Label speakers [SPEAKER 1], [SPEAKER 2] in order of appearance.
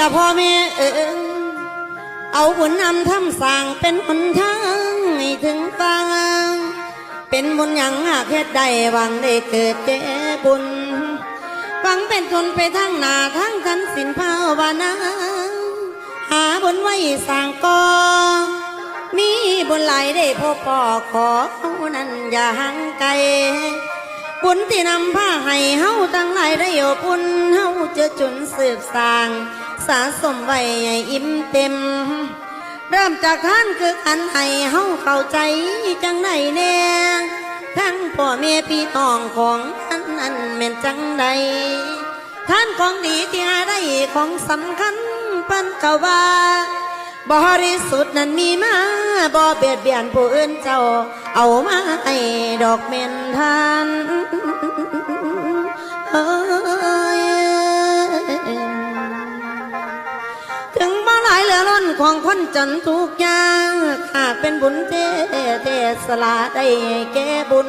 [SPEAKER 1] ละพ่อแม่เออเอาบุญนำทำสร้างเป็นหนทางให้ถึงฟังเป็นบุญอย่างหากเฮ็ดได้หวังได้เกิดแก่บุญหวังเป็นทุนไปทั้งหน้าทั้งทันสินภาวนาหาบุญไว้สร้างก่อมีบุญหลายได้พบปอขออนั้นอย่าห่างไกลบุญที่นำผ้าให้เฮาตั้งหลายได้อบอุ่นเฮาจะจุนสืบสร้าง สะสมไว้ให้อิ่มเต็ม เริ่มจากท่านคืออันให้เฮาเข้าใจจังไหนแน่ทั้งพ่อแม่พี่น้องของอันนั้นแม่นจังใดท่านของดีที่หาได้ของสำคัญปันกว่าบริสุทธิ์นั้นมีมาบ่เบียดเบียนผู้อื่นเจ้า เอามาให้ดอกเมนทานเอ้ยายเหลือล้นของคนจนทุกอย่างหากเป็นบุญเทเทสละได้แก่บุญ